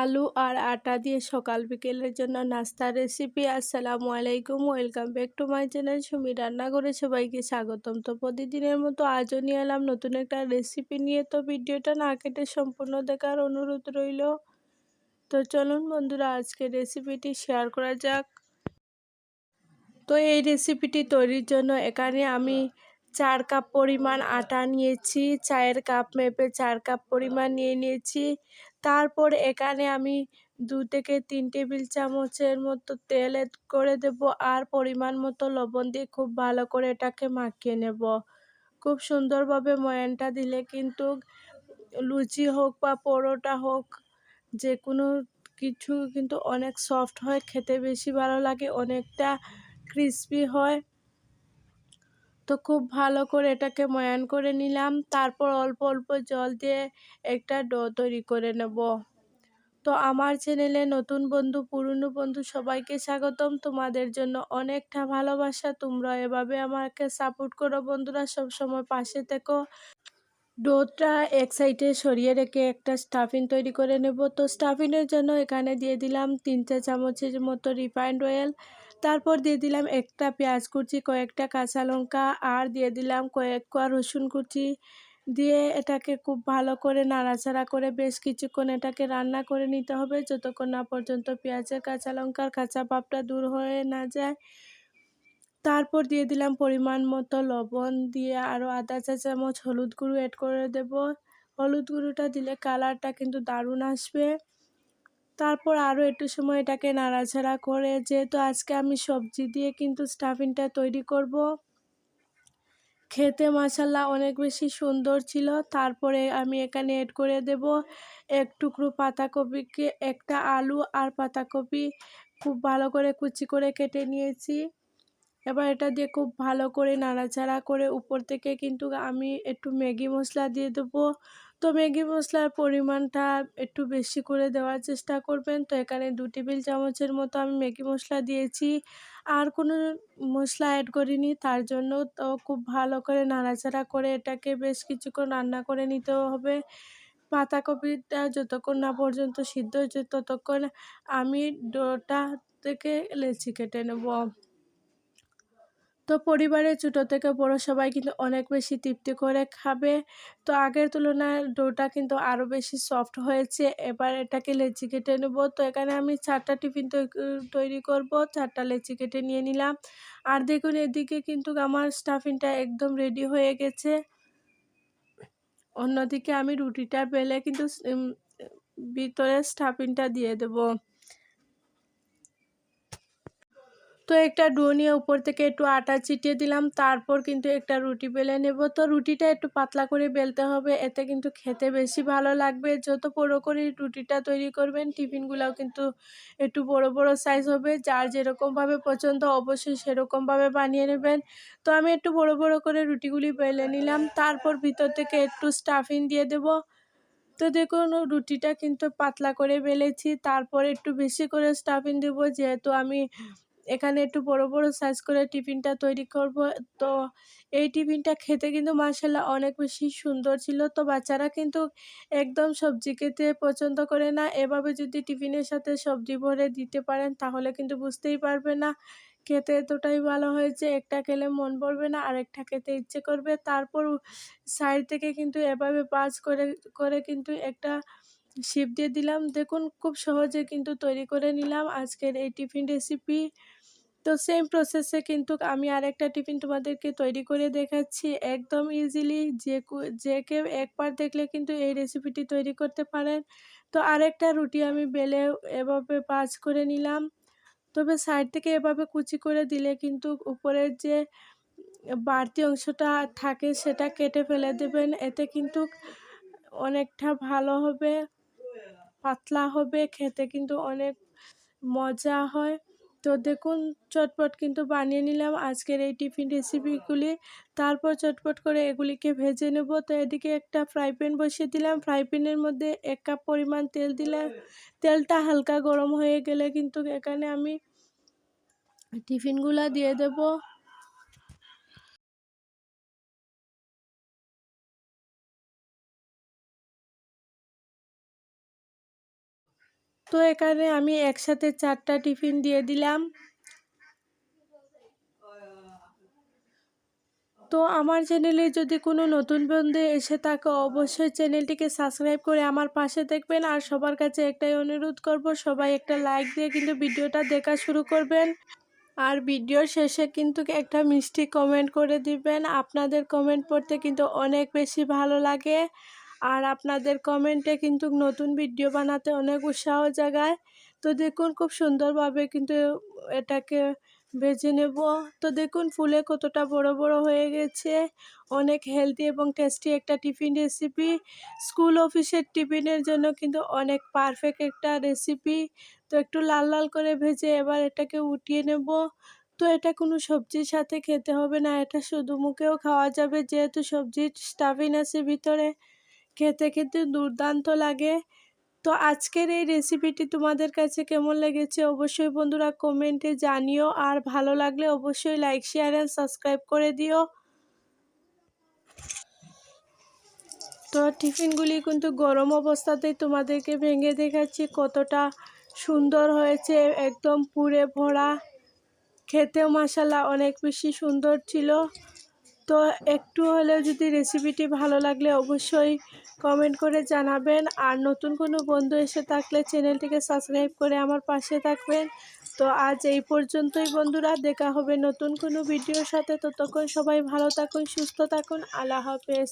আলু আর আটা দিয়ে সকাল বিকেলের জন্য নাস্তার রেসিপি আসসালামু আলাইকুম welcome back to my channel Sumi রান্না করে সবাইকে স্বাগতম। তো প্রতিদিনের মতো আজও নিয়ে এলাম নতুন একটা রেসিপি নিয়ে। তো ভিডিওটা না কেটে সম্পূর্ণ দেখার অনুরোধ রইল। তো চলুন বন্ধুরা আজকে রেসিপিটি শেয়ার করা যাক। তো এই রেসিপিটি তৈরির জন্য এখানে আমি চার কাপ পরিমাণ আটা নিয়েছি, চায়ের কাপ মেপে চার কাপ পরিমাণ নিয়ে নিয়েছি। তারপর এখানে আমি দু থেকে তিন টেবিল চামচের মতো তেল করে দেব আর পরিমাণ মতো লবণ দিয়ে খুব ভালো করে এটাকে মাখিয়ে নেব। খুব সুন্দরভাবে ময়ানটা দিলে কিন্তু লুচি হোক বা পরোটা হোক যে কোনো কিছু কিন্তু অনেক সফট হয়, খেতে বেশি ভালো লাগে, অনেকটা ক্রিসপি হয়। তো খুব ভালো করে এটাকে ময়ান করে নিলাম। তারপর অল্প অল্প জল দিয়ে একটা ডো তৈরি করে নেব। তো আমার চ্যানেলে নতুন বন্ধু, পুরনো বন্ধু সবাইকে স্বাগতম। তোমাদের জন্য অনেকটা ভালোবাসা। তোমরা এভাবে আমাকে সাপোর্ট করো বন্ধুরা। সব সময় পাশে থেকো। ডোটা এক সাইডে সরিয়ে রেখে একটা স্টাফিন তৈরি করে নেব। তো স্টাফিনের জন্য এখানে দিয়ে দিলাম তিন চা চামচের মতো রিফাইন্ড অয়েল। তারপর দিয়ে দিলাম একটা পেঁয়াজ কুচি, কয়েকটা কাঁচা লঙ্কা, আর দিয়ে দিলাম কয়েক কোয়া রসুন কুচি। দিয়ে এটাকে খুব ভালো করে নাড়াচাড়া করে বেশ কিছুক্ষণ এটাকে রান্না করে নিতে হবে যতক্ষণ না পর্যন্ত পেঁয়াজের কাঁচা লঙ্কার কাঁচা পাপটা দূর হয়ে না যায়। তারপর দিয়ে দিলাম পরিমাণ মতো লবণ, দিয়ে আরও আধা চা চামচ হলুদ গুঁড়ো অ্যাড করে দেব। হলুদ গুঁড়োটা দিলে কালারটা কিন্তু দারুণ আসবে। তারপর আরও একটু সময় এটাকে নাড়াচাড়া করে, যেহেতু আজকে আমি সবজি দিয়ে কিন্তু স্টাফিংটা তৈরি করব। খেতে মশালা অনেক বেশি সুন্দর ছিল। তারপরে আমি এখানে এড করে দেব এক টুকরো পাতাকপিকে, একটা আলু আর পাতাকপি খুব ভালো করে কুচি করে কেটে নিয়েছি। এবার এটা দিয়ে খুব ভালো করে নাড়াচাড়া করে উপর থেকে কিন্তু আমি একটু ম্যাগি মশলা দিয়ে দেবো। তো ম্যাগি মশলার পরিমাণটা একটু বেশি করে দেওয়ার চেষ্টা করবেন। তো এখানে দু টেবিল চামচের মতো আমি ম্যাগি মশলা দিয়েছি। আর কোনো মশলা অ্যাড করিনি, তার জন্য তো খুব ভালো করে নাড়াচাড়া করে এটাকে বেশ কিছুক্ষণ রান্না করে নিতে হবে। পাতাকপিটা যতক্ষণ না পর্যন্ত সিদ্ধ হচ্ছে ততক্ষণ আমি ডোটা থেকে লেচি কেটে নেব। তো পরিবারের ছোটো থেকে বড়ো সবাই কিন্তু অনেক বেশি তৃপ্তি করে খাবে। তো আগের তুলনায় ডোটা কিন্তু আরও বেশি সফট হয়েছে। এবার এটাকে লেচি কেটে নেব। তো এখানে আমি চারটা টিফিন তৈরি করব। চারটা লেচি কেটে নিয়ে নিলাম। আর দেখুন, এদিকে কিন্তু আমার স্টাফিংটা একদম রেডি হয়ে গেছে। অন্যদিকে আমি রুটিটা বেলে কিন্তু ভিতরে স্টাফিংটা দিয়ে দেবো। তো একটা ডো নিয়ে উপর থেকে একটু আটা চিটিয়ে দিলাম, তারপর কিন্তু একটা রুটি বেলে নেব। তো রুটিটা একটু পাতলা করে বেলতে হবে, এতে কিন্তু খেতে বেশি ভালো লাগবে। যত বড়ো করে রুটিটা তৈরি করবেন টিফিনগুলোও কিন্তু একটু বড় বড় সাইজ হবে। যার যেরকমভাবে পছন্দ, অবশ্যই সেরকমভাবে বানিয়ে নেবেন। তো আমি একটু বড় বড় করে রুটিগুলি বেলে নিলাম, তারপর ভিতর থেকে একটু স্টাফিং দিয়ে দেব। তো দেখুন, রুটিটা কিন্তু পাতলা করে বেলেছি, তারপর একটু বেশি করে স্টাফিং দেবো, যেহেতু আমি এখানে একটু বড় বড় সাইজ করে টিফিনটা তৈরি করব। তো এই টিফিনটা খেতে কিন্তু মাসাল্লাহ অনেক বেশি সুন্দর ছিল। তো বাচ্চারা কিন্তু একদম সবজি খেতে পছন্দ করে না। এভাবে যদি টিফিনের সাথে সবজি ভরে দিতে পারেন, তাহলে কিন্তু বুঝতেই পারবে না খেতে এতটাই ভালো হয়েছে। একটা খেলে মন পড়বে না, আরেকটা খেতে ইচ্ছে করবে। তারপর সাইড থেকে কিন্তু এভাবে পাঁচ করে করে কিন্তু একটা শিপ দিয়ে দিলাম। দেখুন, খুব সহজে কিন্তু তৈরি করে নিলাম আজকের এই টিফিন রেসিপি তো সেম প্রসেসে কিন্তু আমি আরেকটা টিফিন তোমাদেরকে তৈরি করে দেখাচ্ছি। একদম ইজিলি যে যে কেউ একবার দেখলে কিন্তু এই রেসিপিটি তৈরি করতে পারেন। তো আরেকটা রুটি আমি বেলে এভাবে পাঁচ করে নিলাম। তবে সাইড থেকে এভাবে কুচি করে দিলে কিন্তু উপরের যে বাড়তি অংশটা থাকে সেটা কেটে ফেলে দেবেন। এতে কিন্তু অনেকটা ভালো হবে। পাতলা হবে, খেতে কিন্তু অনেক মজা হয়। তো দেখুন, চটপট কিন্তু বানিয়ে নিলাম আজকের এই টিফিন রেসিপিগুলি তারপর চটপট করে এগুলিকে ভেজে নেব। তো এদিকে একটা ফ্রাই প্যান বসিয়ে দিলাম। ফ্রাই প্যানের মধ্যে এক কাপ পরিমাণ তেল দিলাম। তেলটা হালকা গরম হয়ে গেলে কিন্তু এখানে আমি টিফিনগুলো দিয়ে দেবো। তো এখানে আমি একসাথে চারটা টিফিন দিয়ে দিলাম। তো আমার চ্যানেলে যদি কোনো নতুন বন্ধু এসে থাকে, অবশ্যই চ্যানেলটিকে সাবস্ক্রাইব করে আমার পাশে দেখবেন। আর সবার কাছে একটাই অনুরোধ করব, সবাই একটা লাইক দিয়ে কিন্তু ভিডিওটা দেখা শুরু করবেন। আর ভিডিওর শেষে কিন্তু একটা মিষ্টি কমেন্ট করে দিবেন। আপনাদের কমেন্ট পড়তে কিন্তু অনেক বেশি ভালো লাগে। আর আপনাদের কমেন্টে কিন্তু নতুন ভিডিও বানাতে অনেক উৎসাহ জাগায়। তো দেখুন খুব সুন্দরভাবে কিন্তু এটাকে ভেজে নেব। তো দেখুন ফুলে কতটা বড় বড় হয়ে গেছে। অনেক হেলদি এবং টেস্টি একটা টিফিন রেসিপি স্কুল অফিসের টিফিনের জন্য কিন্তু অনেক পারফেক্ট একটা রেসিপি তো একটু লাল লাল করে ভেজে এবার এটাকে উঠিয়ে নেব। তো এটা কোনো সবজির সাথে খেতে হবে না, এটা শুধু মুখেও খাওয়া যাবে যেহেতু সবজির স্টাফিন আছে ভিতরে। খেতে খেতে দুর্দান্ত লাগে। তো আজকের এই রেসিপিটি তোমাদের কাছে কেমন লেগেছে অবশ্যই বন্ধুরা কমেন্টে জানিও। আর ভালো লাগলে অবশ্যই লাইক শেয়ার অ্যান্ড সাবস্ক্রাইব করে দিও। তো টিফিনগুলি কিন্তু গরম অবস্থাতেই তোমাদেরকে ভেঙে দেখাচ্ছি কতটা সুন্দর হয়েছে, একদম পুরে ভরা। খেতেও মশালা অনেক বেশি সুন্দর ছিল। তো একটু হলেও যদি রেসিপিটি ভালো লাগলে অবশ্যই কমেন্ট করে জানাবেন। আর নতুন কোনো বন্ধু এসে থাকলে চ্যানেলটিকে সাবস্ক্রাইব করে আমার পাশে থাকবেন। তো আজ এই পর্যন্তই বন্ধুরা, দেখা হবে নতুন কোনো ভিডিওর সাথে। ততক্ষণ সবাই ভালো থাকুন, সুস্থ থাকুন। আল্লাহ হাফেজ।